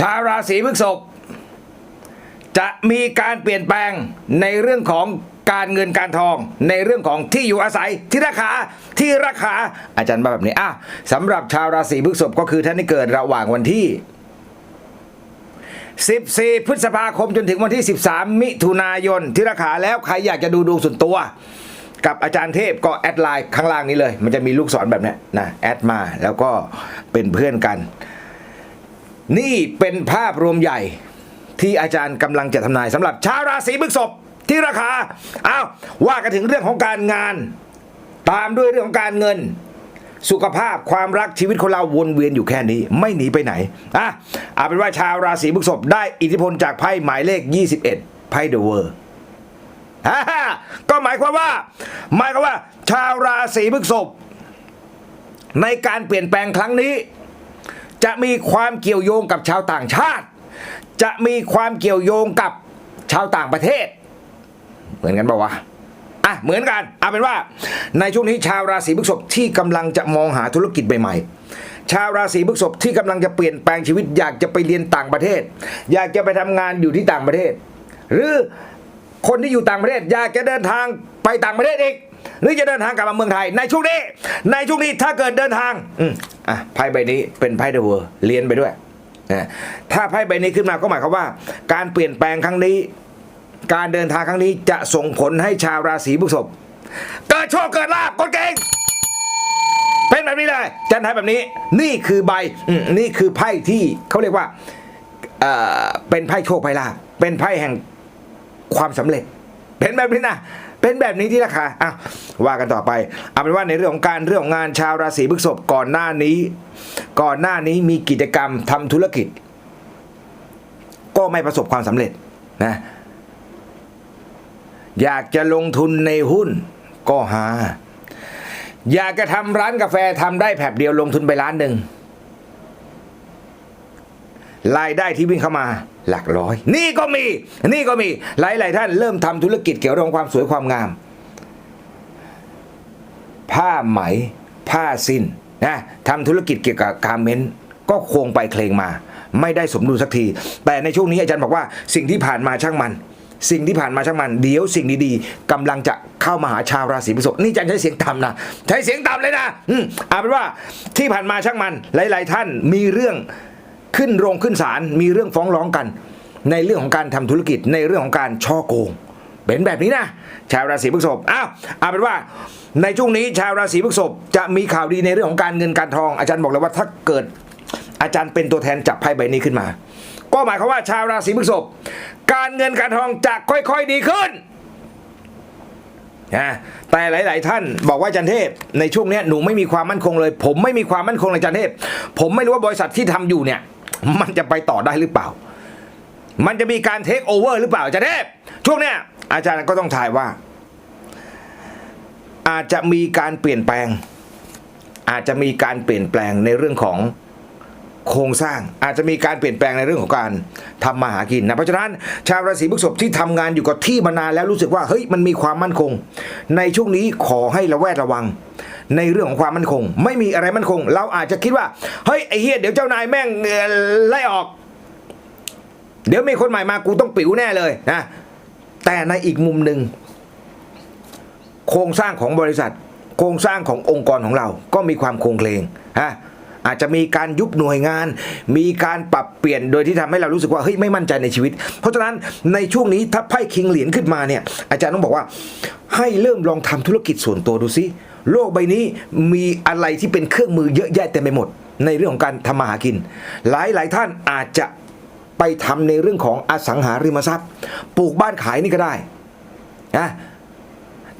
ชาวราศีพฤษภจะมีการเปลี่ยนแปลงในเรื่องของการเงินการทอง ในเรื่องของที่อยู่อาศัยที่ราคาที่ราคาอาจารย์มาแบบนี้อะสำหรับชาวราศีพฤษภก็คือท่านที่เกิดระหว่างวันที่ 14 พฤษภาคมจนถึงวันที่ 13 มิถุนายนที่ราคาแล้วใครอยากจะดูดวงส่วนตัว กับอาจารย์เทพก็แอดไลน์ข้างล่างนี้เลย มันจะมีลูกศรแบบนี้นะแอดมาแล้วก็เป็นเพื่อนกัน นี่เป็นภาพรวมใหญ่ที่อาจารย์กำลังจะทำนายสำหรับชาวราศีพฤษภที่ราคาอ้าวว่ากันถึงเรื่องของการงาน ตามด้วยเรื่องของการเงิน สุขภาพความรักชีวิตคนเราวนเวียนอยู่แค่นี้ ไม่หนีไปไหนอะเอาเป็นว่าชาวราศีพฤษภได้อิทธิพลจากไพ่หมายเลข 21ไพ่เดอะเวอร์ฮ่าก็หมายความว่า หมายความว่า ชาวราศีพฤษภในการเปลี่ยนแปลงครั้งนี้ จะมีความเกี่ยวโยงกับชาวต่างชาติ จะมีความเกี่ยวโยงกับชาวต่างประเทศ เหมือนกันป่าวะอะเหมือนกันเอาเป็นว่า ในช่วงนี้ชาวราศีพฤษภที่กำลังจะมองหาธุรกิจใหม่ๆชาวราศีพฤษภที่กำลังจะเปลี่ยนแปลงชีวิต อยากจะไปเรียนต่างประเทศ อยากจะไปทำงานอยู่ที่ต่างประเทศ หรือคนที่อยู่ต่างประเทศ อยากจะเดินทางไปต่างประเทศอีก หรือจะเดินทางกลับมาเมืองไทย ในช่วงนี้ ในช่วงนี้ถ้าเกิดเดินทางอืมอะไพ่ใบนี้เป็นไพ่เดอะเวอร์เรียนไปด้วยนะถ้าไพ่ใบนี้ขึ้นมาก็หมายความว่า การเปลี่ยนแปลงครั้งนี้ การเดินทางครั้งนี้จะส่งผลให้ชาวราศีพฤษภเกิดโชคเกิดลาบกดเก่งเป็นแบบนี้เลยจันทายแบบนี้ นี่คือใบอืมนี่คือไพ่ที่เขาเรียกว่าเอ่อเป็นไพ่โชคไพ่ลาภเป็นไพ่แห่งความสำเร็จเป็นแบบนี้นะ เป็นแบบนี้ที่ราคาอะว่ากันต่อไปเอาเป็นว่าในเรื่องของการเรื่องของงานชาวราศีพฤษภก่อนหน้านี้ ก่อนหน้านี้มีกิจกรรมทำธุรกิจ ก็ไม่ประสบความสำเร็จนะอยากจะลงทุนในหุ้นก็หา อยากจะทำร้านกาแฟทำได้แผบเดียวลงทุนไปล้านหนึ่ง รายได้ที่วิ่งเข้ามาหลักร้อย นี่ก็มี นี่ก็มีหลายๆท่านเริ่มทำธุรกิจเกี่ยวกับความสวยความงาม ผ้าไหม ผ้าสิ้นนะทำธุรกิจเกี่ยวกับการเมนก็โคงไปเคลงมา ไม่ได้สมดุลสักที แต่ในช่วงนี้อาจารย์บอกว่าสิ่งที่ผ่านมาช่างมัน สิ่งที่ผ่านมาช่างมัน เดี๋ยวสิ่งดีๆกำลังจะเข้ามาหาชาวราศีพฤษภนี่อาจารย์ใช้เสียงต่ำนะใช้เสียงต่ำเลยนะอืมเอาเป็นว่าที่ผ่านมาช่างมันหลาย ๆ ท่านมีเรื่อง ขึ้นโรงขึ้นศาลมีเรื่องฟ้องร้องกัน ในเรื่องของการทำธุรกิจในเรื่องของการช่อโกงเป็นแบบนี้นะชาวราศีพฤษภอ้าวเอาเป็นว่า ในช่วงนี้ชาวราศีพฤษภจะมีข่าวดีในเรื่องของการเงินการทอง อาจารย์บอกเลยว่าถ้าเกิด อาจารย์เป็นตัวแทนจับไพ่ใบนี้ขึ้นมา ก็หมายความว่าชาวราศีพฤษภการเงินการทองจะค่อยๆดีขึ้นนะแต่หลาย ๆ ท่านบอกว่าอาจันเทพ ในช่วงนี้หนูไม่มีความมั่นคงเลย ผมไม่มีความมั่นคงเลยอาจันเทพ ผมไม่รู้ว่าบริษัทที่ทำอยู่เนี่ย มันจะไปต่อได้หรือเปล่า มันจะมีการเทคโอเวอร์หรือเปล่าอาจารย์เทพช่วงเนี้ยอาจารย์ก็ต้องทายว่า อาจจะมีการเปลี่ยนแปลง อาจจะมีการเปลี่ยนแปลงในเรื่องของ โครงสร้างอาจจะมีการเปลี่ยนแปลงในเรื่องของการทำมาหากินนะเพราะฉะนั้นชาวราศีพฤษภที่ทำงานอยู่กับที่มานานแล้วรู้สึกว่าเฮ้ยมันมีความมั่นคง ในช่วงนี้ขอให้ระแวดระวัง ในเรื่องของความมั่นคง ไม่มีอะไรมั่นคง เราอาจจะคิดว่าเฮ้ยไอ้เฮียเดี๋ยวเจ้านายแม่งไล่ออก เดี๋ยวมีคนใหม่มากูต้องปิ๋วแน่เลยนะแต่ในอีกมุมหนึ่งโครงสร้างของบริษัท โครงสร้างขององค์กรของเราก็มีความโครงเคลงฮะ อาจจะมีการยุบหน่วยงาน มีการปรับเปลี่ยนโดยที่ทำให้เรารู้สึกว่าเฮ้ยไม่มั่นใจในชีวิต เพราะฉะนั้นในช่วงนี้ถ้าไพ่คิงเหรียญขึ้นมาเนี่ยอาจารย์ต้องบอกว่า ให้เริ่มลองทำธุรกิจส่วนตัวดูซิโลกใบนี้มีอะไรที่เป็นเครื่องมือเยอะแยะเต็มไปหมด ในเรื่องของการทำมาหากิน หลายหลายท่านอาจจะไปทำในเรื่องของอสังหาริมทรัพย์ ปลูกบ้านขายนี่ก็ได้นะ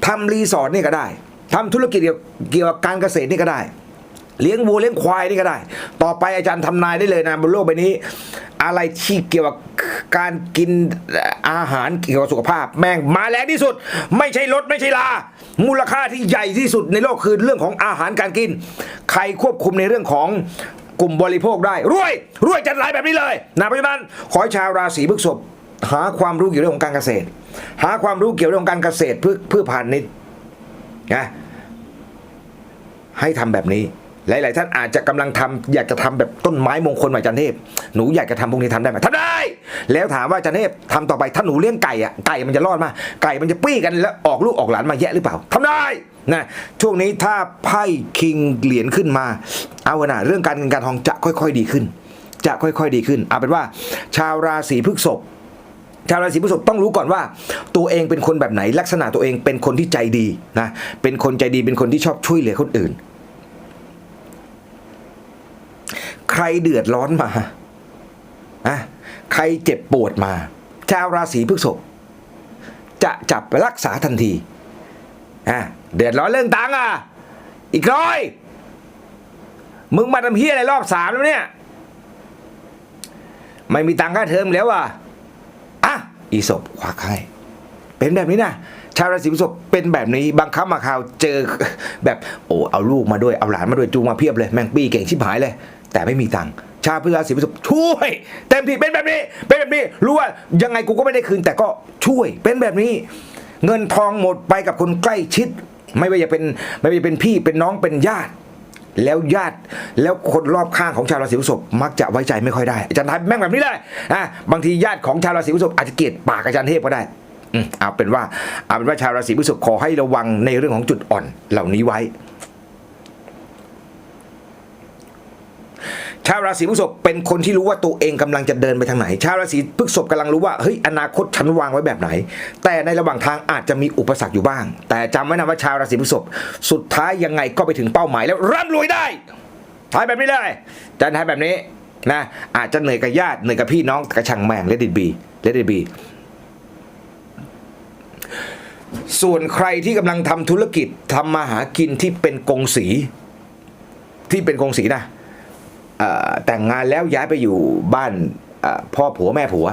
ทำรีสอร์ทนี่ก็ได้ทำธุรกิจเกี่ยวกับการเกษตรนี่ก็ได้ เลี้ยงวัวเลี้ยงควายนี่ก็ได้ ต่อไปอาจารย์ทำนายได้เลยนะบนโลกใบนี้ อะไรที่เกี่ยวกับการกินอาหารเกี่ยวกับสุขภาพ แม่งมาแรงที่สุด ไม่ใช่ลดไม่ใช่ลา มูลค่าที่ใหญ่ที่สุดในโลกคือเรื่องของอาหารการกิน ใครควบคุมในเรื่องของกลุ่มบริโภคได้รวยรวยจัดหลายแบบนี้เลยนะเพราะฉะนั้นขอให้ชาวราศีพฤษภหาความรู้เกี่ยวกับเรื่องของการเกษตร หาความรู้เกี่ยวกับเรื่องการเกษตรเพื่อเพื่อผ่านในนะให้ทำแบบนี้ หลาย ๆ ท่านอาจจะกำลังทำอยากจะทำแบบต้นไม้มงคลใหม่อาจันเทพ หนูอยากจะทำพวกนี้ทำได้ไหมทำได้ แล้วถามว่าจันเทพทำต่อไปถ้าหนูเลี้ยงไก่อะไก่มันจะรอดมาไก่มันจะปี้กันแล้วออกลูกออกหลานมาแยะหรือเปล่าทำได้นะช่วงนี้ถ้าไพ่คิงเหรียญขึ้นมา เอาวะนะเรื่องการเงินการทองจะค่อย ๆ ดีขึ้น จะค่อย ๆ ดีขึ้นเอาเป็นว่า ชาวราศีพฤษภชาวราศีพฤษภต้องรู้ก่อนว่า ตัวเองเป็นคนแบบไหนลักษณะตัวเองเป็นคนที่ใจดีนะเป็นคนใจดีเป็นคนที่ชอบช่วยเหลือคนอื่น ใครเดือดร้อนมาอะใครเจ็บปวดมา ชาวราศีพฤษภจะจับไปรักษาทันทีอะเดือดร้อนเรื่องตังค์อะ อีกร้อย มึงมาทำเฮียอะไรรอบสามแล้วเนี่ย ไม่มีตังค์ค่าเทอมแล้วอะอะอีศพควักให้เป็นแบบนี้นะชาวราศีพฤษภเป็นแบบนี้บางครั้งมาข่าวเจอแบบโอ้เอาลูกมาด้วยเอาหลานมาด้วยจูงมาเพียบเลย แมงปี้เก่งชิบหายเลย แต่ไม่มีตังค์ชาวราศีพฤษภช่วย เต็มที่เป็นแบบนี้ เป็นแบบนี้รู้ว่ายังไงกูก็ไม่ได้คืน แต่ก็ช่วยเป็นแบบนี้ เงินทองหมดไปกับคนใกล้ชิด ไม่ว่าจะเป็นไม่ว่าจะเป็นพี่เป็นน้องเป็นญาติ แล้วญาติแล้วคนรอบข้างของชาวราศีพฤษภมักจะไว้ใจไม่ค่อยได้อาจารย์ทายแม่งแบบนี้เลยอะบางทีญาติของชาวราศีพฤษภอาจจะเกลียดปากอาจารย์เทพก็ได้อืมเอาเป็นว่าเอาเป็นว่าชาวราศีพฤษภขอให้ระวังในเรื่องของจุดอ่อนเหล่านี้ไว้ ชาวราศีพฤษภเป็นคนที่รู้ว่าตัวเองกำลังจะเดินไปทางไหน ชาวราศีพฤษภกำลังรู้ว่าเฮ้ยอนาคตฉันวางไว้แบบไหน แต่ในระหว่างทางอาจจะมีอุปสรรคอยู่บ้าง แต่จำไว้นะว่าชาวราศีพฤษภสุดท้ายยังไงก็ไปถึงเป้าหมายแล้วร่ำรวยได้ทายแบบนี้เลยจะทายแบบนี้นะอาจจะเหนื่อยกับญาติเหนื่อยกับพี่น้องกระชังแมงเลดิบีเลดิบีส่วนใครที่กำลังทำธุรกิจทำมาหากินที่เป็นกงสี ที่เป็นกงสีนะ แต่งงานแล้วย้ายไปอยู่บ้านพ่อผัวแม่ผัว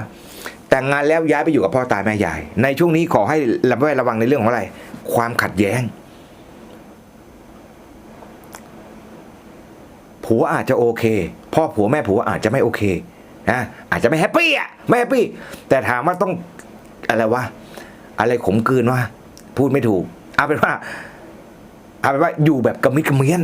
แต่งงานแล้วย้ายไปอยู่กับพ่อตาแม่ยาย ในช่วงนี้ขอให้ระมัดระวังในเรื่องของอะไร ความขัดแย้งผัวอาจจะโอเค พ่อผัวแม่ผัวอาจจะไม่โอเคนะอาจจะไม่แฮปปี้อะไม่แฮปปี้แต่ถามว่าต้องอะไรวะอะไรขมกืนวะพูดไม่ถูกเอาเป็นว่าเอาเป็นว่าอยู่แบบกระมิดกระเมียน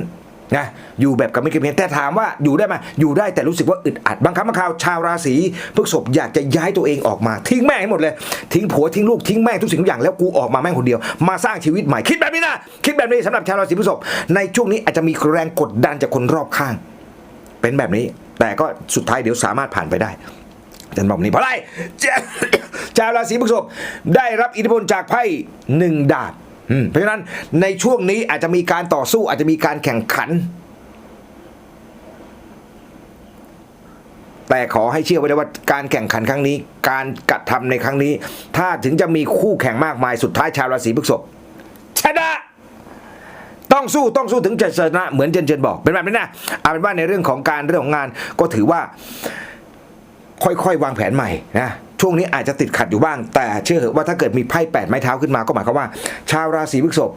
นะอยู่แบบกระมิดกระเมียนแต่ถามว่าอยู่ได้ไหมอยู่ได้แต่รู้สึกว่าอึดอัดบางครั้งบางคราวชาวราศีพฤษภอยากจะย้ายตัวเองออกมา ทิ้งแม่งให้หมดเลย ทิ้งผัวทิ้งลูกทิ้งแม่งทุกสิ่งทุกอย่างแล้วกูออกมาแม่งคนเดียว มาสร้างชีวิตใหม่คิดแบบนี้นะคิดแบบนี้สำหรับชาวราศีพฤษภในช่วงนี้อาจจะมีแรงกดดันจากคนรอบข้าง เป็นแบบนี้ แต่ก็สุดท้ายเดี๋ยวสามารถผ่านไปได้จารย์บอกนี่เพราะอะไรชาวราศีพฤษภได้รับอิทธิพลจากไพ่หนึ่งดาบ เพราะฉะนั้นในช่วงนี้อาจจะมีการต่อสู้อาจจะมีการแข่งขัน แต่ขอให้เชื่อไว้เลยว่าการแข่งขันครั้งนี้ การกระทำในครั้งนี้ ถ้าถึงจะมีคู่แข่งมากมายสุดท้ายชาวราศีพฤษภชนะต้องสู้ต้องสู้ถึงจะชนะเหมือนเจนเจนบอก เป็นแบบนี้นะเอาเป็นว่าในเรื่องของการเรื่องของงานก็ถือว่า ค่อยๆวางแผนใหม่นะ ช่วงนี้อาจจะติดขัดอยู่บ้าง แต่เชื่อเถอะว่าถ้าเกิดมีไพ่แปดไม้เท้าขึ้นมาก็หมายความว่า ชาวราศีพฤษภ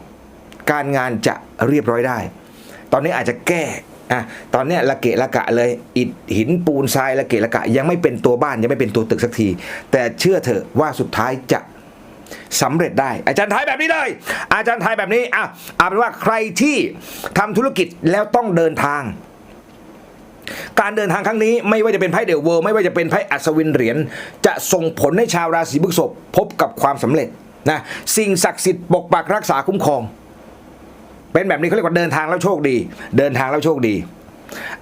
การงานจะเรียบร้อยได้ ตอนนี้อาจจะแก้อะตอนนี้ละเกะละกะเลยอิฐหินปูนทรายละเกะละกะ ยังไม่เป็นตัวบ้านยังไม่เป็นตัวตึกสักที แต่เชื่อเถอะว่าสุดท้ายจะสำเร็จได้ อาจารย์ทายแบบนี้เลย อาจารย์ทายแบบนี้อะเอาเป็นว่าใครที่ทำธุรกิจแล้วต้องเดินทาง การเดินทางครั้งนี้ไม่ว่าจะเป็นไพ่เดลเวอร์ไม่ว่าจะเป็นไพ่อัศวินเหรียญจะส่งผลให้ชาวราศีพฤษภพบกับความสำเร็จนะสิ่งศักดิ์สิทธิ์ปกปักรักษาคุ้มครอง เป็นแบบนี้เขาเรียกว่าเดินทางแล้วโชคดี เดินทางแล้วโชคดี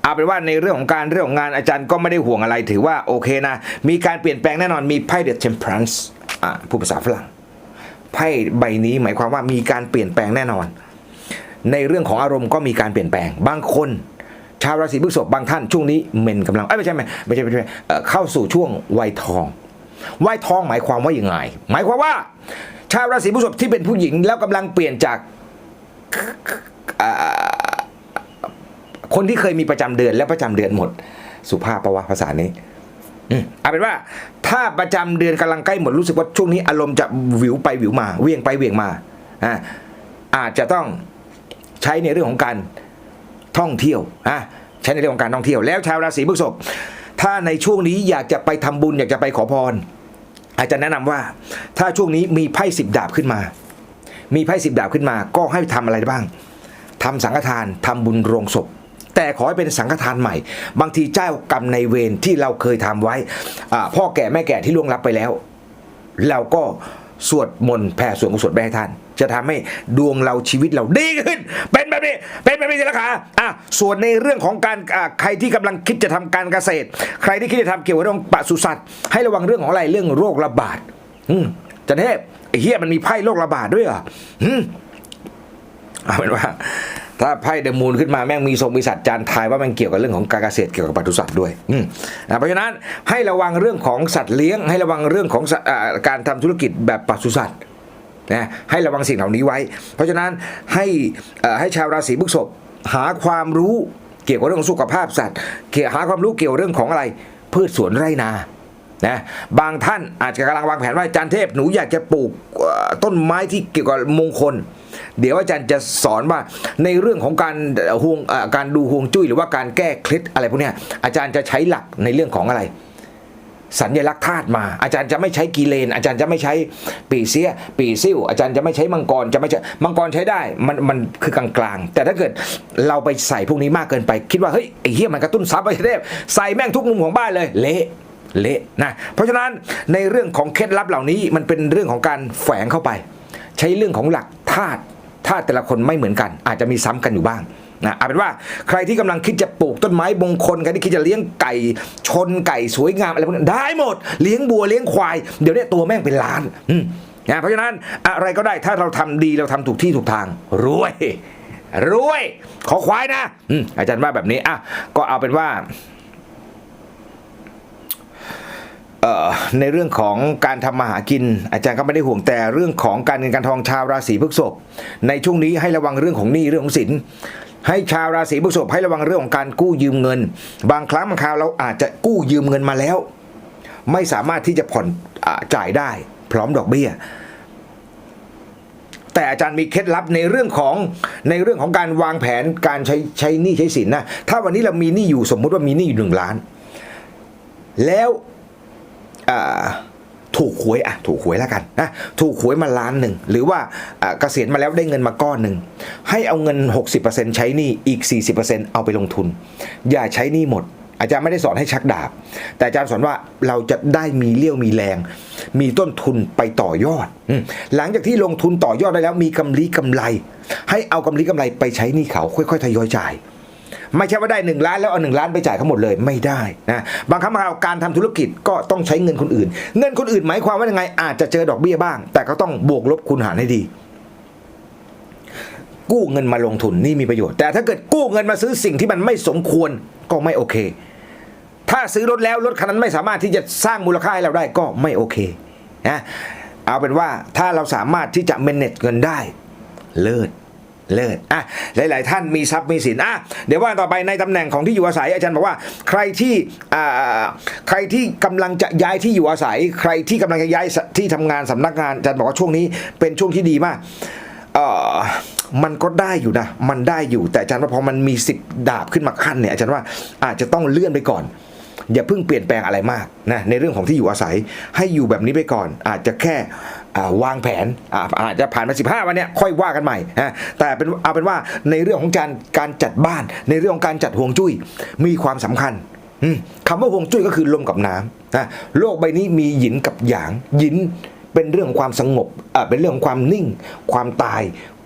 เอาเป็นว่าในเรื่องของการเรื่องของงานอาจารย์ก็ไม่ได้ห่วงอะไรถือว่าโอเคนะ มีการเปลี่ยนแปลงแน่นอนมีไพ่เด e เ e ม p ร r น c e อ่าผู้ภาษาฝรั่งไพ่ใบนี้หมายความว่ามีการเปลี่ยนแปลงแน่นอน ในเรื่องของอารมณ์ก็มีการเปลี่ยนแปลงบางคน ชาวราศีพฤษภบางท่านช่วงนี้เมนกำลังเอ้ไม่ใช่ไม่ไม่ใช่ไม่ใช่เข้าสู่ช่วงวัยทองวัยทองหมายความว่าอย่างไง หมายความว่า ชาวราศีพฤษภที่เป็นผู้หญิงแล้วกำลังเปลี่ยนจากคนที่เคยมีประจำเดือนแล้วประจำเดือนหมด สุภาพประวะภาษานี้อเอาเป็นว่า ถ้าประจำเดือนกำลังใกล้หมดรู้สึกว่าช่วงนี้อารมณ์จะวิวไปวิวมาเวียงไปเวียงมาอ่าอาจจะต้องใช้ในเรื่องของการ ท่องเที่ยวอะใช้ในเรื่องของการท่องเที่ยว แล้วชาวราศีพฤษภถ้าในช่วงนี้อยากจะไปทำบุญอยากจะไปขอพร อาจจะแนะนำว่า ถ้าช่วงนี้มีไพ่สิบดาบขึ้นมา มีไพ่สิบดาบขึ้นมา ก็ให้ทำอะไรบ้างทำสังฆทานทำบุญโรงศพแต่ขอให้เป็นสังฆทานใหม่ บางทีเจ้ากรรมในเวรที่เราเคยทำไว้พ่อแก่แม่แก่ที่ล่วงลับไปแล้ว เราก็สวดมนต์แผ่ส่วนกุศลไปให้ท่าน จะทำให้ดวงเราชีวิตเราดีขึ้น เป็นแบบนี้เป็นแบบนี้สิละค่ะอะส่วนในเรื่องของการอ่าใครที่กำลังคิดจะทำการเกษตร ใครที่คิดจะทำเกี่ยวกับเรื่องปศุสัตว์ ให้ระวังเรื่องของอะไรเรื่องโรคระบาดอืมจันเทพเฮียมันมีไพ่โรคระบาดด้วยเหรออืมเอาเป็นว่าถ้าไพ่เดมูนขึ้นมาแม่งมีทรงมีสัตว์จานทายว่ามันเกี่ยวกับเรื่องของการเกษตรเกี่ยวกับปศุสัตว์ด้วยอืมอะเพราะฉะนั้นให้ระวังเรื่องของสัตว์เลี้ยง ให้ระวังเรื่องของอ่าการทำธุรกิจแบบปศุสัตว์ นะให้ระวังสิ่งเหล่านี้ไว้ เพราะฉะนั้นให้ให้ชาวราศีพฤษภหาความรู้เกี่ยวกับเรื่องของสุขภาพสัตว์เกี่ยวหาความรู้เกี่ยวกับเรื่องของอะไร พืชสวนไร่นานะบางท่านอาจจะกำลังวางแผนว่าอาจารย์เทพหนูอยากจะปลูกต้นไม้ที่เกี่ยวกับมงคล เดี๋ยวอาจารย์จะสอนว่าในเรื่องของการเอ่อฮวงการดูฮวงจุ้ยหรือว่าการแก้เคล็ดอะไรพวกนี้อาจารย์จะใช้หลักในเรื่องของอะไร สัญลักษณ์ธาตุมา อาจารย์จะไม่ใช้กีเลน อาจารย์จะไม่ใช้ปีเสียปีซิ่วอาจารย์จะไม่ใช้มังกรจะไม่ใช้มังกรใช้ได้มันมันคือกลางๆ แต่ถ้าเกิดเราไปใส่พวกนี้มากเกินไป คิดว่าเฮ้ยไอ้เหี้ยมันกระตุ้นซับไปเทพใส่แม่งทุกมุมของบ้านเลยเละเละนะเพราะฉะนั้นในเรื่องของเคล็ดลับเหล่านี้มันเป็นเรื่องของการแฝงเข้าไป ใช้เรื่องของหลักธาตุธาตุแต่ละคนไม่เหมือนกัน อาจจะมีซ้ำกันอยู่บ้าง นะเอาเป็นว่าใครที่กำลังคิดจะปลูกต้นไม้มงคลใครที่คิดจะเลี้ยงไก่ชนไก่สวยงามอะไรพวกนั้ได้หมด เลี้ยงบัวเลี้ยงควาย เดี๋ยวนี้ตัวแม่งเป็นล้านนะเพราะฉะนั้นอะไรก็ได้ถ้าเราทำดีเราทำถูกที่ถูกทางรวยรวยขอควายนะอาจารย์ว่าแบบนี้อะก็เอาเป็นว่าในเรื่องของการทำมาหากิน อาจารย์ก็ไม่ได้ห่วงแต่เรื่องของการเงินการทองชาวราศีพฤษภในช่วงนี้ให้ระวังเรื่องของหนี้เรื่องของสิน ให้ชาวราศีพฤษภให้ระวังเรื่องของการกู้ยืมเงิน บางครั้งบางคราวเราอาจจะกู้ยืมเงินมาแล้ว ไม่สามารถที่จะผ่อนอจ่ายได้ พร้อมดอกเบี้ย แต่อาจารย์มีเคล็ดลับในเรื่องของในเรื่องของการวางแผนการใช้ใช้หนี้ใช้สินนะถ้าวันนี้เรามีหนี้อยู่สมมุติว่ามีหนี้อยู่หนึ่งล้าน แล้วอ่า ถูกหวยอะถูกหวยแล้วกันนะถูกหวยมาล้านหนึ่งหรือว่าเกษียณมาแล้วได้เงินมาก้อนหนึ่งให้เอาเงิน 60%ใช้หนี้อีก 40%เอาไปลงทุน อย่าใช้หนี้หมดอาจารย์ไม่ได้สอนให้ชักดาบ แต่อาจารย์สอนว่าเราจะได้มีเลี้ยวมีแรง มีต้นทุนไปต่อยอดอหลังจากที่ลงทุนต่อยอดได้แล้วมีกำไรกำไร ให้เอากำไรกำไรไปใช้หนี้เขาค่อยๆทยอยจ่าย ไม่ใช่ว่าได้หนึ่งล้านแล้วเอาหนึ่งล้านไปจ่ายเขาหมดเลยไม่ได้นะบางครั้งบางคราวการทำธุรกิจก็ต้องใช้เงินคนอื่น เงินคนอื่นหมายความว่ายังไง อาจจะเจอดอกเบี้ยบ้าง แต่ก็ต้องบวกลบคูณหารให้ดี กู้เงินมาลงทุนนี่มีประโยชน์ แต่ถ้าเกิดกู้เงินมาซื้อสิ่งที่มันไม่สมควรก็ไม่โอเค ถ้าซื้อรถแล้วรถคันนั้นไม่สามารถที่จะสร้างมูลค่าให้เราได้ก็ไม่โอเคนะเอาเป็นว่าถ้าเราสามารถที่จะ manage เงินได้ เลิศ เลิศอะหลาย ๆ ท่านมีทรัพย์มีสินอะเดี๋ยวว่าต่อไปในตำแหน่งของที่อยู่อาศัย อาจารย์บอกว่าใครที่อ่าใครที่กำลังจะย้ายที่อยู่อาศัย ใครที่กำลังจะย้ายที่ทำงานสำนักงานอาจารย์บอกว่าช่วงนี้เป็นช่วงที่ดีมากเอ่อมันก็ได้อยู่นะ มันได้อยู่แต่อาจารย์ว่าพอมันมีสิบดาบขึ้นมาขั้นเนี่ยอาจารย์ว่าอาจจะต้องเลื่อนไปก่อน อย่าเพิ่งเปลี่ยนแปลงอะไรมากนะในเรื่องของที่อยู่อาศัยให้อยู่แบบนี้ไปก่อน อาจจะแค่ วางแผนอาจจะผ่านมา 15 วันเนี้ยค่อยว่ากันใหม่นะแต่เป็นเอาเป็นว่าในเรื่องของการการจัดบ้าน ในเรื่องของการจัดห่วงจุ้ยมีความสำคัญคำว่าห่วงจุ้ยก็คือลมกับน้ำนะโลกใบนี้มีหยินกับหยางหยินเป็นเรื่องของความสงบเป็นเรื่องของความนิ่ง ความตาย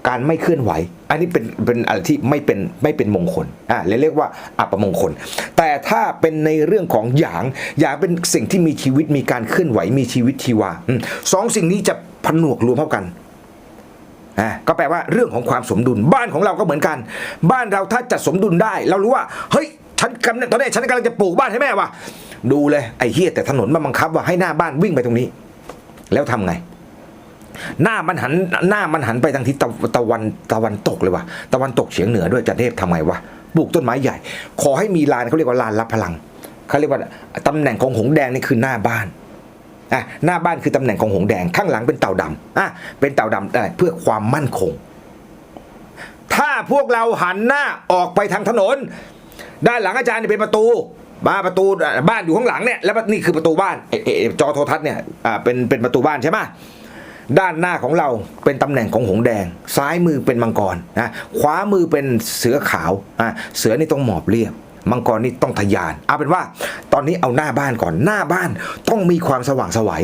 การไม่เคลื่อนไหว อันนี้เป็นเป็นอะไรที่ไม่เป็นไม่เป็นมงคลอ่าเรียกว่าอัปมงคล แต่ถ้าเป็นในเรื่องของหยางหยางเป็นสิ่งที่มีชีวิตมีการเคลื่อนไหวมีชีวิตชีวาสองสิ่งนี้จะผนวกรวมเข้ากันอ่าก็แปลว่าเรื่องของความสมดุล บ้านของเราก็เหมือนกัน บ้านเราถ้าจัดสมดุลได้ เรารู้ว่าเฮ้ยฉันกำลังตอนนี้ฉันกำลังจะปลูกบ้านให้แม่ว่ะดูเลยไอ้เฮียแต่ถนนมันบังคับว่าให้หน้าบ้านวิ่งไปตรงนี้ แล้วทำไง หน้ามันหันหน้ามันหันไปทางทิศตะตะวันตะวันตกเลยว่ะตะวันตกเฉียงเหนือด้วยจันเทพทำไงวะปลูกต้นไม้ใหญ่ ขอให้มีลานเขาเรียกว่าลานรับพลังเขาเรียกว่าตำแหน่งของหงแดงนี่คือหน้าบ้านอะหน้าบ้านคือตำแหน่งของหงแดงข้างหลังเป็นเต่าดำอะเป็นเต่าดำอะไรเพื่อความมั่นคง ถ้าพวกเราหันหน้าออกไปทางถนน ด้านหลังอาจารย์เนี่เป็นประตูบ้านประตูบ้านอยู่ข้างหลังเนี่ยแล้วนี่คือประตูบ้านเอเอจอโทรทัศน์เนี่ยอ่าเป็นเป็นประตูบ้านใช่ไหม ด้านหน้าของเราเป็นตำแหน่งของหงแดง ซ้ายมือเป็นมังกรนะขวามือเป็นเสือขาวอะเสือนี่ต้องหมอบเรียบมังกรนี่ต้องทะยาน เอาเป็นว่าตอนนี้เอาหน้าบ้านก่อนหน้าบ้านต้องมีความสว่างสวัย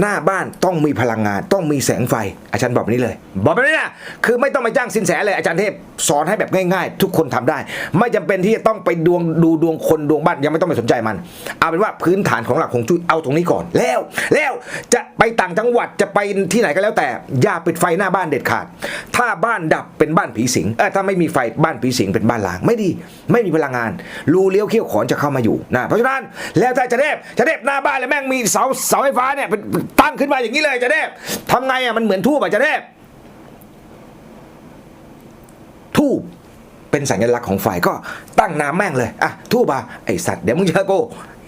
หน้าบ้านต้องมีพลังงาน ต้องมีแสงไฟ อาจารย์บอกแบบนี้เลย บอกแบบนี้นะคือไม่ต้องไปจ้างสินแสเลยอาจารย์เทพสอนให้แบบง่ายๆ ทุกคนทำได้ ไม่จำเป็นที่จะต้องไปดวงดูดวงคนดวงบ้านยังไม่ต้องไปสนใจมัน เอาเป็นว่าพื้นฐานของหลักของจุ้ยเอาตรงนี้ก่อนแล้ว แล้วจะไปต่างจังหวัดจะไปที่ไหนก็แล้วแต่ อย่าปิดไฟหน้าบ้านเด็ดขาด ถ้าบ้านดับเป็นบ้านผีสิงเออถ้าไม่มีไฟบ้านผีสิงเป็นบ้านล้างไม่ดี ไม่มีพลังงานรูเลี้ยวเขี้ยวขอนจะเข้ามาอยู่นะเพราะฉะนั้นแล้วถ้าจะเทพจะเทพหน้าบ้านแล้วแม่งมีเสาเสาไฟฟ้าเนี่ยเป็นตั้งขึ้นมาอย่างนี้เลยจะเทพทำไงอะมันเหมือนทูบอะจะเทพทูบเป็นสัญลักษณ์ของไฟก็ตั้งน้ำแม่งเลยอะทูบอะไอสัตว์เดี๋ยวมึงเจอกู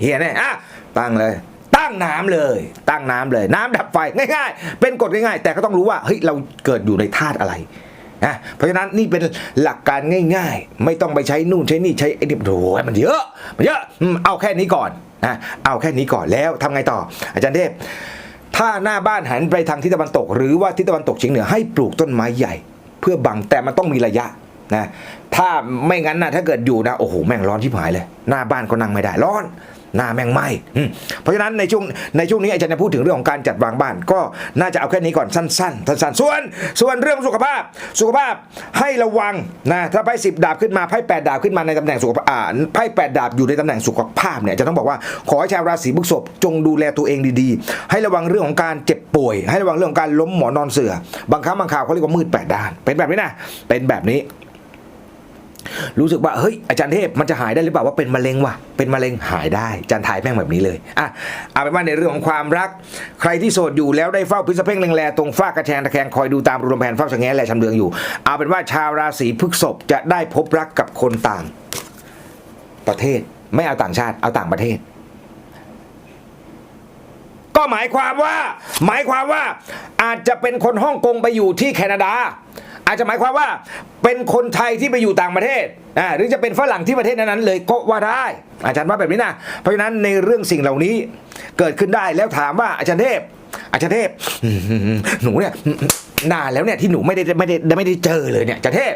เฮียแน่อะตั้งเลย ตั้งน้ำเลย ตั้งน้ำเลย น้ำดับไฟง่ายๆ เป็นกฎง่ายๆ แต่ก็ต้องรู้ว่าเฮ้ยเราเกิดอยู่ในธาตุอะไรนะเพราะฉะนั้นนี่เป็นหลักการง่าย ๆ ไม่ต้องไปใช้นู่นใช้นี่ใช้ไอ้นี่โอ้ยมันเยอะมันเยอะเอาแค่นี้ก่อนนะเอาแค่นี้ก่อนแล้วทำไงต่อ อาจารย์เทพ ถ้าหน้าบ้านหันไปทางทิศตะวันตก หรือว่าทิศตะวันตกเฉียงเหนือให้ปลูกต้นไม้ใหญ่ เพื่อบังแต่มันต้องมีระยะนะถ้าไม่งั้นนะถ้าเกิดอยู่นะโอ้โหแม่งร้อนที่หายเลย หน้าบ้านก็นั่งไม่ได้ร้อน หน้าแมงไหมเพราะฉะนั้นในช่วงในช่วงนี้อาจารย์จะพูดถึงเรื่องของการจัดวางบ้าน ก็น่าจะเอาแค่นี้ก่อนสั้นๆสั้นๆส่วน ส่วนเรื่องสุขภาพสุขภาพให้ระวังนะถ้าไพ่สิบดาบขึ้นมาไพ่แปดดาบขึ้นมาในตำแหน่งสุขภาพไพ่แปดดาบอยู่ในตำแหน่งสุขภาพเนี่ยจะต้องบอกว่าขอให้ชาวราศีพฤษภจงดูแลตัวเองดีๆ ให้ระวังเรื่องของการเจ็บป่วย ให้ระวังเรื่องของการล้มหมอนนอนเสือบางครั้งบางคราวเขาเรียกว่ามืดแปดด้าน เป็นแบบนี้นะเป็นแบบนี้ รู้สึกว่าเฮ้ยอาจารย์เทพมันจะหายได้หรือเปล่าว่าเป็นมะเร็งวะเป็นมะเร็งหายได้อาจารย์ถ่ายแม่งแบบนี้เลยอะเอาเป็นว่าในเรื่องของความรัก ใครที่โสดอยู่แล้วได้เฝ้าพิษเพ่งแรงๆตรงฝ้ากระแชงตะแคงคอยดูตามรูลมแผนเฝ้าสะแงะแลชำเลืองอยู่ เอาเป็นว่าชาวราศีพฤษภจะได้พบรักกับคนต่าง ประเทศไม่เอาต่างชาติเอาต่างประเทศ ก็หมายความว่า หมายความว่าอาจจะเป็นคนฮ่องกงไปอยู่ที่แคนาดา อาจจะหมายความว่าเป็นคนไทยที่ไปอยู่ต่างประเทศอ่าหรือจะเป็นฝรั่งที่ประเทศนั้นๆเลยก็ว่าได้ อาจารย์ว่าแบบนี้นะเพราะฉะนั้นในเรื่องสิ่งเหล่านี้เกิดขึ้นได้แล้วถามว่าอาจารย์เทพ อาจารย์เทพหนูเนี่ยนานแล้วเนี่ยที่หนูไม่ได้ไม่ได้ไม่ได้เจอเลยเนี่ยจารย์เทพ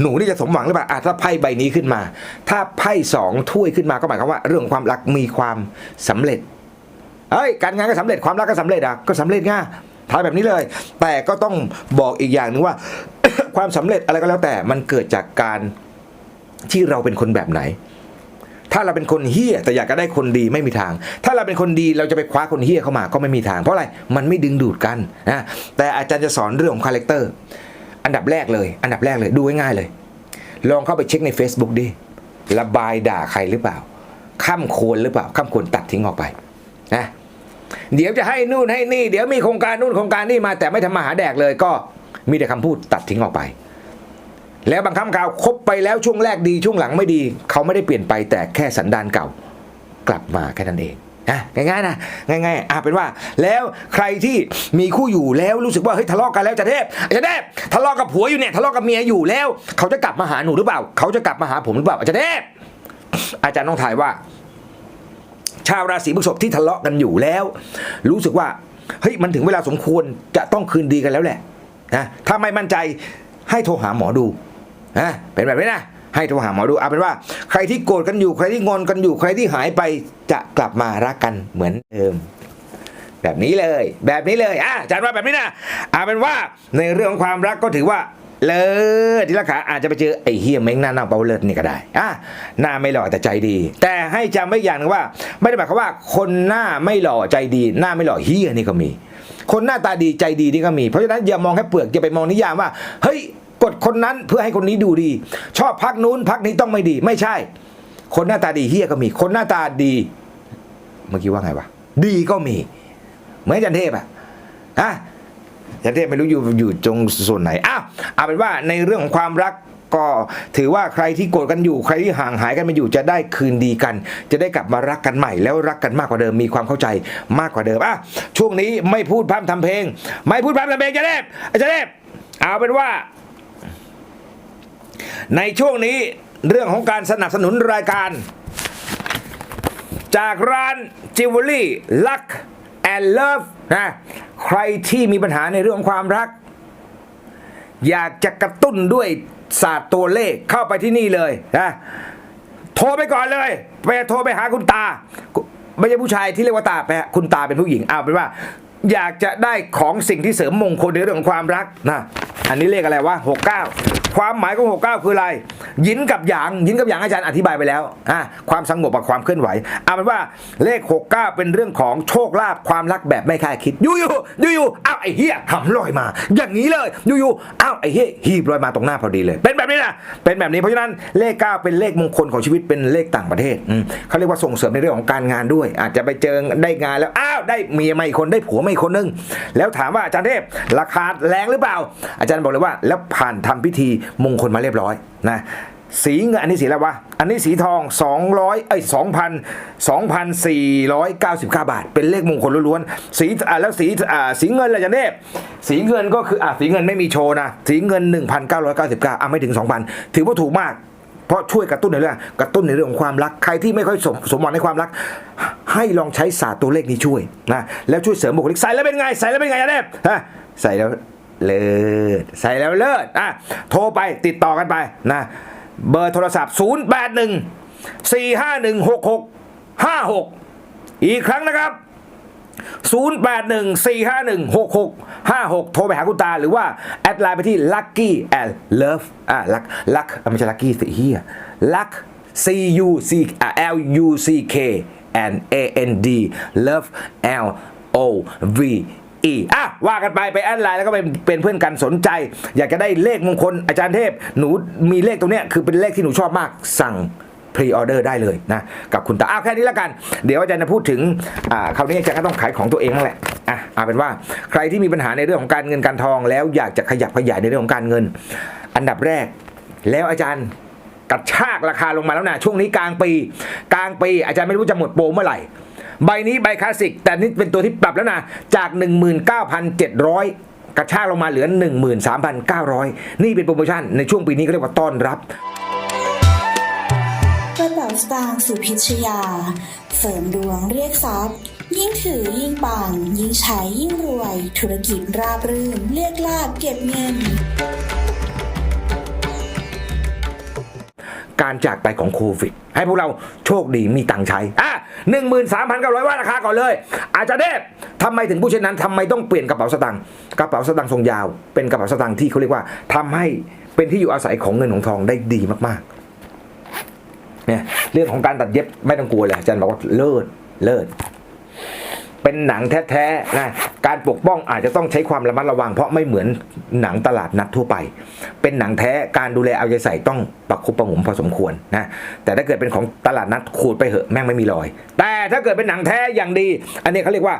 หนูนี่จะสมหวังหรือเปล่าถ้าไพ่ใบนี้ขึ้นมา ถ้าไพ่สองถ้วยขึ้นมาก็หมายความว่า เรื่องของความรักมีความสำเร็จเฮ้ยการงานก็สำเร็จความรักก็สำเร็จอะก็สำเร็จง่ายทายแบบนี้เลย แต่ก็ต้องบอกอีกอย่างหนึ่งว่า ความสำเร็จอะไรก็แล้วแต่มันเกิดจากการที่เราเป็นคนแบบไหน ถ้าเราเป็นคนเฮี้ยแต่อยากจะได้คนดีไม่มีทาง ถ้าเราเป็นคนดีเราจะไปคว้าคนเฮี้ยเข้ามาก็ไม่มีทาง เพราะอะไรมันไม่ดึงดูดกันนะแต่อาจารย์จะสอนเรื่องของคาแรคเตอร์อันดับแรกเลย อันดับแรกเลยดูง่ายๆเลย ลองเข้าไปเช็คใน Facebook ดิระบายด่าใครหรือเปล่าข้ามควรหรือเปล่าข้ามควรตัดทิ้งออกไปนะเดี๋ยวจะให้นู่นให้นี่ เดี๋ยวมีโครงการนู่นโครงการนี่มาแต่ไม่ทำมาหาแดกเลยก็ มีแต่คำพูดตัดทิ้งออกไป แล้วบางคำข่าวคบไปแล้วช่วงแรกดีช่วงหลังไม่ดี เขาไม่ได้เปลี่ยนไปแต่แค่สันดานเก่า กลับมาแค่นั้นเองนะง่ายๆนะง่ายๆอะเป็นว่า แล้วใครที่มีคู่อยู่แล้วรู้สึกว่าเฮ้ยทะเลาะกันแล้วจะเทพจะเทพทะเลาะกับผัวอยู่เนี่ยทะเลาะกับเมียอยู่แล้ว เขาจะกลับมาหาหนูหรือเปล่า เขาจะกลับมาหาผมหรือเปล่าอาจารย์เทพอาจารย์ต้องถ่ายว่า ชาวราศีพฤษภที่ทะเลาะกันอยู่แล้ว รู้สึกว่าเฮ้ยมันถึงเวลาสมควรจะต้องคืนดีกันแล้วแหละ นะถ้าไม่มั่นใจให้โทรหาหมอดูนะเป็นแบบนี้นะให้โทรหาหมอดูเอาเป็นว่า ใครที่โกรธกันอยู่ใครที่งอนกันอยู่ใครที่หายไปจะกลับมารักกันเหมือนเดิมแบบนี้เลย แบบนี้เลยอะอาจารย์ว่าแบบนี้นะเอาเป็นว่าในเรื่องของความรักก็ถือว่าเลิศที่ละขาอาจจะไปเจอไอ้เฮียเม้งหน้าหน้าเปาเลิศนี่ก็ได้อะหน้าไม่หล่อแต่ใจดี แต่ให้จำไว้อย่างนึงว่า ไม่ได้หมายความว่าคนหน้าไม่หล่อใจดี หน้าไม่หล่อเฮียนี่ก็มี คนหน้าตาดีใจดีนี่ก็มี เพราะฉะนั้นอย่ามองแค่เปลือกอย่าไปมองนิยามว่า เฮ้ยกดคนนั้นเพื่อให้คนนี้ดูดี ชอบพักนู้นพักนี้ต้องไม่ดี ไม่ใช่ คนหน้าตาดีเฮียก็มี คนหน้าตาดี เมื่อกี้ว่าไงวะดีก็มี เหมือนจันเทพอะฮะจันเทพไม่รู้อยู่อยู่ตรงส่วนไหนอ้าวเอาเป็นว่าในเรื่องของความรัก ก็ถือว่าใครที่โกรธกันอยู่ใครที่ห่างหายกันมาอยู่จะได้คืนดีกัน จะได้กลับมารักกันใหม่ แล้วรักกันมากกว่าเดิมมีความเข้าใจมากกว่าเดิมอะช่วงนี้ไม่พูดพร่ำทำเพลง ไม่พูดพร่ำทำเพลงจันเทพอาจันเทพเอาเป็นว่า ในช่วงนี้เรื่องของการสนับสนุนรายการ จากร้านจิวเวลรี่ลักแอนเลิฟนะใครที่มีปัญหาในเรื่องความรัก อยากจะกระตุ้นด้วยศาสตร์ตัวเลขเข้าไปที่นี่เลยนะโทรไปก่อนเลยไปโทรไปหาคุณตา ไม่ใช่ผู้ชายที่เรียกว่าตาไปคุณตาเป็นผู้หญิงเอาเป็นว่า อยากจะได้ของสิ่งที่เสริมมงคลในเรื่องของความรักนะอันนี้เลขอะไรวะหกเก้า ความหมายของหกเก้าคืออะไรยินกับหยางยินกับหยางอาจารย์อธิบายไปแล้วอะความสงบกับความเคลื่อนไหวเอาเป็นว่าเลข 69 เป็นเรื่องของโชคลาภความรักแบบไม่คาดคิดยู่ยู่ยู่อยู่อ้าวไอ้เฮียหำลอยมา อย่างนี้เลยยู่ยู่อ้าวไอ้เฮียหีบลอยมาตรงหน้าพอดีเลย เป็นแบบนี้นะเป็นแบบนี้เพราะฉะนั้นเลข 9 เป็นเลขมงคลของชีวิตเป็นเลขต่างประเทศเขาเรียกว่าส่งเสริมในเรื่องของการงานด้วย อาจจะไปเจอได้งานแล้วอ้าวได้เมียมาอีกคนได้ผัวมาอีกคนนึงแล้วถามว่าอาจารย์เทพราคาแรงหรือเปล่า อาจารย์บอกเลยว่า แล้วผ่านทำพิธีมงคลมาเรียบร้อยนะสีเงินอันนี้สีอะไรวะ อันนี้สีทอง 200เอ้ย2,000 2,499บาท เป็นเลขมงคลล้วนๆสีอ่าแล้วสีอ่าสีเงินอะไรจารย์เทพสีเงินก็คืออ่าสีเงินไม่มีโชว์นะ สีเงิน 1,999อะไม่ถึง 2,000 ถือว่าถูกมาก เพราะช่วยกระตุ้นในเรื่องกระตุ้นในเรื่องของความรัก ใครที่ไม่ค่อยสมสมหวังในความรัก ให้ลองใช้ศาสตร์ตัวเลขนี้ช่วยนะแล้วช่วยเสริมบุคลิกใส่แล้วเป็นไงใส่แล้วเป็นไงจารย์เทพฮะใส่แล้ว เลิศใส่แล้วเลิศอะโทรไปติดต่อกันไปนะเบอร์โทรศัพท์ 081 451 66 56 อีกครั้งนะครับ 0814516656 โทรไปหาคุณตาหรือว่า แอดไลน์ไปที่ lucky and love อ่า luck luck ไม่ใช่ lucky สิเฮีย luck c u c l u c k and a n d love l o v e อะว่ากันไปไปแอดไลน์แล้วก็ไปเป็นเพื่อนกันสนใจ อยากจะได้เลขมงคลอาจารย์เทพ หนูมีเลขตรงเนี้ยคือเป็นเลขที่หนูชอบมากสั่งพรีออเดอร์ได้เลยนะ กับคุณตาอ้าวแค่นี้แล้วกัน เดี๋ยวอาจารย์จะพูดถึงอ่าคราวนี้อาจารย์ก็ต้องขายของตัวเองนั่นแหละอะเอาเป็นว่าใครที่มีปัญหาในเรื่องของการเงินการทอง แล้วอยากจะขยับขยายในเรื่องของการเงิน อันดับแรก แล้วอาจารย์กระชากราคาลงมาแล้วนะช่วงนี้กลางปี กลางปีอาจารย์ไม่รู้จะหมดโปรเมื่อไหร่ ใบนี้ใบคลาสสิก แต่นี่เป็นตัวที่ปรับแล้วนะ จาก 19,700 กระชากลงมาเหลือ 13,900 นี่เป็นโปรโมชั่นในช่วงปีนี้ก็เรียกว่าต้อนรับกระเป๋าสตางค์สุพิชยา เสริมดวงเรียกทรัพย์ ยิ่งถือยิ่งปัง ยิ่งใช้ยิ่งรวย ธุรกิจราบรื่น เรียกลาบเก็บเงิน การจากไปของโควิด ให้พวกเราโชคดีมีตังค์ใช้อะหนึ่งหมื่นสามพันเก้าร้อยว่าราคาก่อนเลย อาจจะเดฟทำไมถึงผู้เช่นนั้นทำไมต้องเปลี่ยนกระเป๋าสตางค์กระเป๋าสตางค์ทรงยาว เป็นกระเป๋าสตางค์ที่เขาเรียกว่าทำให้เป็นที่อยู่อาศัยของเงินของทองได้ดีมากๆเนี่ยเรื่องของการตัดเย็บไม่ต้องกลัวเลยอาจารย์บอกว่าเลิศเลิศ เป็นหนังแท้ๆนะการปกป้องอาจจะต้องใช้ความระมัดระวัง เพราะไม่เหมือนหนังตลาดนัดทั่วไป เป็นหนังแท้การดูแลเอาใจใส่ต้องประคุบประหงมพอสมควรนะแต่ถ้าเกิดเป็นของตลาดนัดขูดไปเหอะแม่งไม่มีรอย แต่ถ้าเกิดเป็นหนังแท้อย่างดี อันนี้เขาเรียกว่า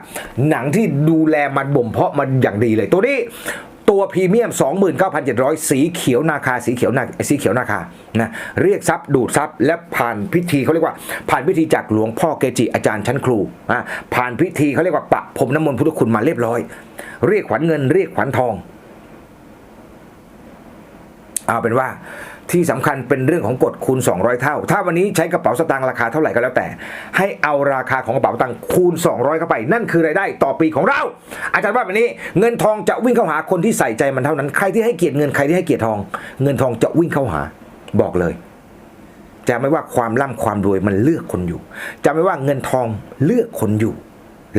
หนังที่ดูแลมันบ่มเพาะมันอย่างดีเลยตัวนี้ ตัวพรีเมียม 29,700 สีเขียวนาคา สีเขียวนาสีเขียวนาคานะเรียกทรัพย์ดูดทรัพย์และผ่านพิธีเขาเรียกว่า ผ่านพิธีจากหลวงพ่อเกจิอาจารย์ชั้นครูอะผ่านพิธีเขาเรียกว่าปะพรมน้ำมนต์พุทธคุณมาเรียบร้อย เรียกขวัญเงินเรียกขวัญทอง เอาเป็นว่าที่สำคัญเป็นเรื่องของกฎคูณ 200 เท่า ถ้าวันนี้ใช้กระเป๋าสตางค์ราคาเท่าไหร่ก็แล้วแต่ ให้เอาราคาของกระเป๋าตางค์คูณ 200 เข้าไป นั่นคือรายได้ต่อปีของเรา อาจารย์ว่าแบบนี้ เงินทองจะวิ่งเข้าหาคนที่ใส่ใจมันเท่านั้น ใครที่ให้เกียรติเงินใครที่ให้เกียรติทอง เงินทองจะวิ่งเข้าหา บอกเลย จะไม่ว่าความร่ำความรวยมันเลือกคนอยู่ จะไม่ว่าเงินทองเลือกคนอยู่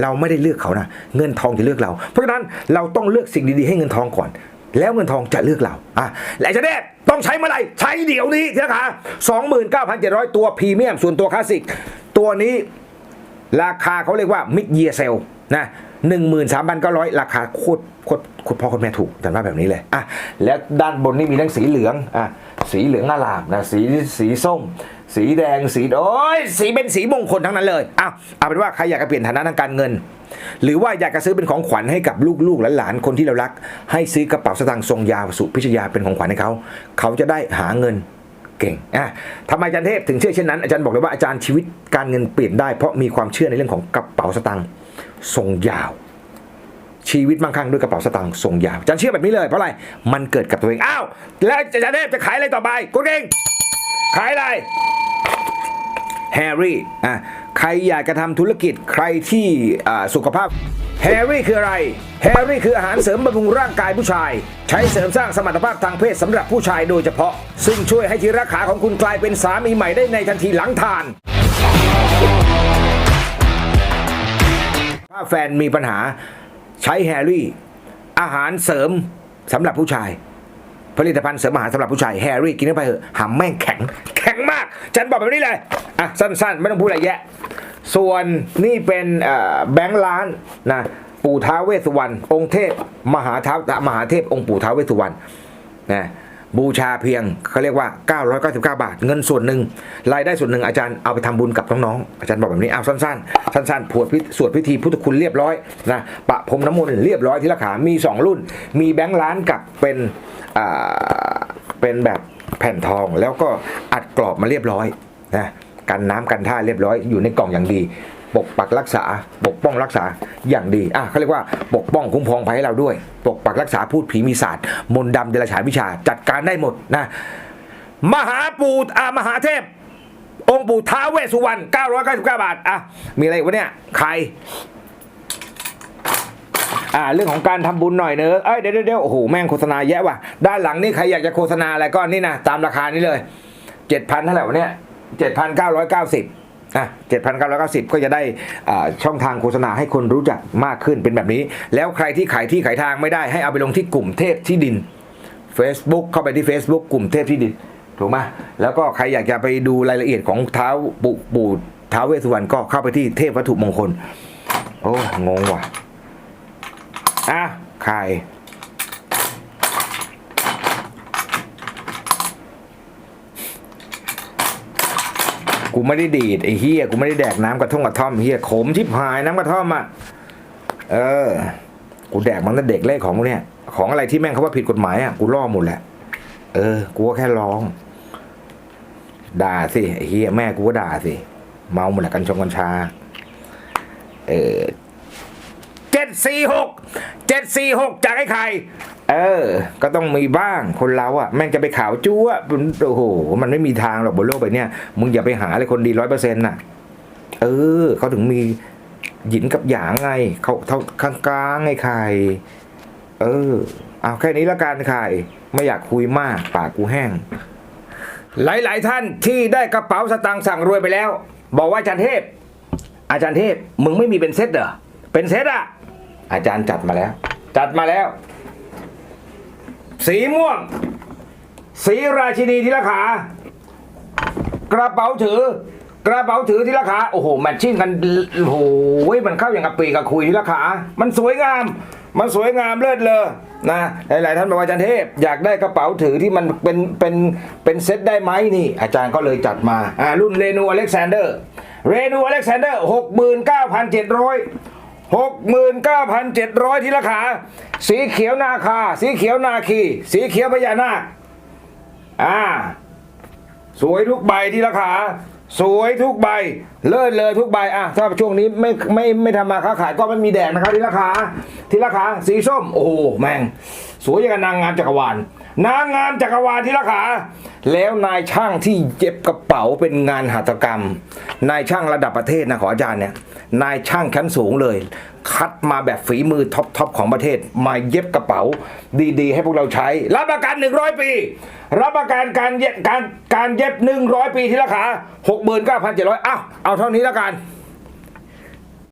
เราไม่ได้เลือกเขานะ เงินทองจะเลือกเรา เพราะฉะนั้นเราต้องเลือกสิ่งดีๆให้เงินทองก่อน แล้วเงินทองจะเลือกเราอะและจะได้ต้องใช้เมื่อไหร่ใช้เดี๋ยวนี้ที่ราคา29,700 ตัวพรีเมียมส่วนตัวคลาสสิก ตัวนี้ราคาเขาเรียกว่ามิดเยียเซลนะหนึ่งหมื่นสามพันเก้าร้อยราคาโคตรโคตรโคตรพ่อโคตรแม่ถูกแต่ว่าแบบนี้เลยอะแล้วด้านบนนี่มีทั้งสีเหลืองอะสีเหลืองอาลามนะสีสีส้ม สีแดงสีโอ้ยสีเป็นสีมงคลทั้งนั้นเลยอะเอาเป็นว่าใครอยากจะเปลี่ยนฐานะทางการเงิน หรือว่าอยากจะซื้อเป็นของขวัญให้กับลูกๆหลานๆคนที่เรารัก ให้ซื้อกระเป๋าสตางค์ทรงยาวสุพิชยาเป็นของขวัญให้เขา เขาจะได้หาเงินเก่งอะทำไมอาจารย์เทพถึงเชื่อเช่นนั้นอาจารย์บอกเลยว่าอาจารย์ชีวิตการเงินเปลี่ยนได้เพราะมีความเชื่อในเรื่องของกระเป๋าสตางค์ทรงยาว ชีวิตมั่งคั่งด้วยกระเป๋าสตางค์ทรงยาวอาจารย์เชื่อแบบนี้เลยเพราะอะไรมันเกิดกับตัวเองอ้าวแล้วอาจารย์เทพจะขายอะไรต่อไปคุณเก่งขายอะไรแฮร์รี่อะ ใครอยากจะทำธุรกิจใครที่สุขภาพแฮร์รี่คืออะไรแฮร์รี่คืออาหารเสริมบำรุงร่างกายผู้ชาย ใช้เสริมสร้างสมรรถภาพทางเพศสำหรับผู้ชายโดยเฉพาะ ซึ่งช่วยให้ที่รักขาของคุณกลายเป็นสามีใหม่ได้ในทันทีหลังทาน ถ้าแฟนมีปัญหาใช้แฮร์รี่ อาหารเสริมสำหรับผู้ชาย ผลิตภัณฑ์เสริมอาหารสำหรับผู้ชายแฮร์รี่กินเข้าไปเถอะหำแม่งแข็ง แข็งมาก ฉันบอกแบบนี้เลย อะ สั้นๆ ไม่ต้องพูดอะไรแยะ ส่วนนี่เป็นแบงค์ล้านนะปู่ท้าเวสสุวรรณองค์เทพ มหาท้ามหาเทพองค์ปู่ท้าเวสสุวรรณนะ บูชาเพียงเขาเรียกว่า 999 บาท เงินส่วนหนึ่งรายได้ส่วนหนึ่งอาจารย์เอาไปทำบุญกับน้องๆอาจารย์บอกแบบนี้เอาสั้นๆ สั้นๆผวดพิสวดพิธีพุทธคุณเรียบร้อยนะปะพรมน้ำมนต์เรียบร้อยที่ละขา มี 2 รุ่น มีแบงค์ล้านกับเป็นอ่าเป็นแบบแผ่นทองแล้วก็อัดกรอบมาเรียบร้อยนะกันน้ำกันท่าเรียบร้อยอยู่ในกล่องอย่างดี ปกปักรักษา ปกป้องรักษาอย่างดีอะเขาเรียกว่าปกป้องคุ้มครองภัยให้เราด้วย ปกปักรักษาพูดผีมีศาสตร์ มนต์ดำเดรัจฉานวิชาจัดการได้หมดนะมหาปู่อ่ามหาเทพ องค์ปู่ท้าเวสุวรรณ999 บาทอะมีอะไรวะเนี่ยใครอ่าเรื่องของการทำบุญหน่อยเนอะเอ้ยเดี๋ยวเดี๋ยวโอ้โหแม่งโฆษณาแย่ว่ะด้านหลังนี่ใครอยากจะโฆษณาอะไรก็นี่นะตามราคานี้เลย7,000เท่าไหร่วะเนี่ย7,990อ่ะ7,990 ก็จะได้ช่องทางโฆษณาให้คนรู้จักมากขึ้นเป็นแบบนี้ แล้วใครที่ขายที่ขายทางไม่ได้ให้เอาไปลงที่กลุ่มเทพที่ดิน Facebook เข้าไปที่ Facebook กลุ่มเทพที่ดินถูกไหมแล้วก็ใครอยากจะไปดูรายละเอียดของเท้าปู่ปู่ท้าเวสสุวรรณก็เข้าไปที่เทพวัตถุมงคล โอ้งงว่ะอะใคร กูไม่ได้ดีดไอ้เฮียกูไม่ได้แดกน้ำกระท่อมกระท่อมเฮียขมชิบหายน้ำกระท่อมอะเออ กูแดกมันตั้งเด็กเล่ของพวกเนี่ยของอะไรที่แม่งเขาว่าผิดกฎหมายอะกูล่อหมดแหละเออ กูก็แค่ร้อง ด่าสิไอ้เฮียแม่กูก็ด่าสิ เมาหมดแหละกันชงกัญชา เออเจ็ดสี่หกเจ็ดสี่หกจากไอ้ใคร เออ ก็ต้องมีบ้างคนเราอะ แม่งจะไปข่าวจู้อะโอ้โห มันไม่มีทางหรอกบนโลกใบเนี้ยมึงอย่าไปหาเลยคนดีร้อยเปอร์เซ็นต์น่ะ เออ เขาถึงมีหยินกับหยางไงเขาเท่าข้างกลางไงใคร เออ เอาแค่นี้ละกันใครไม่อยากคุยมาก ปากกูแห้ง หลาย ๆ ท่านที่ได้กระเป๋าสตางค์สั่งรวยไปแล้ว บอกว่าอาจารย์เทพ อาจารย์เทพมึงไม่มีเป็นเซตเหรอเป็นเซตอะอาจารย์จัดมาแล้ว จัดมาแล้ว สีม่วง สีราชินีทีละขา กระเป๋าถือ กระเป๋าถือทีละขาโอ้โหแมทชิ่งกันโอ้โหมันเข้าอย่างกับปีกับคุยทีละขา มันสวยงาม มันสวยงามเลิศเลยนะหลายๆท่านบอกว่าอาจารย์เทพอยากได้กระเป๋าถือที่มันเป็นเป็นเป็นเซ็ตได้ไหมนี่ อาจารย์ก็เลยจัดมาอ่ารุ่นเรนูอเล็กซานเดอร์เรนูอเล็กซานเดอร์หกหมื่นเก้าพันเจ็ดร้อย หกหมื่นเก้าพันเจ็ดร้อยทีละขา สีเขียวนาคา สีเขียวนาคี สีเขียวพญานาค อ่า สวยทุกใบที่ราคาสวยทุกใบ เลิศเลยทุกใบ อะ ถ้าช่วงนี้ไม่ไม่ไม่ทำมาค้าขายก็ไม่มีแดงนะครับที่ราคาที่ราคาสีส้ม โอ้โห แม่ง สวยอย่างนางงามจักรวาล นางงามจักรวาลที่ราคาแล้วนายช่างที่เย็บกระเป๋าเป็นงานหัตถกรรม นายช่างระดับประเทศนะขออาจารย์เนี่ย นายช่างชั้นสูงเลย คัดมาแบบฝีมือท็อปทอปของประเทศ มาเย็บกระเป๋า ดีๆ ให้พวกเราใช้ รับประกัน 100 ปี รับประกันการเย็บการการเย็บ 100 ปีที่ราคา 69,700อ้าวเอาเท่านี้แล้วกัน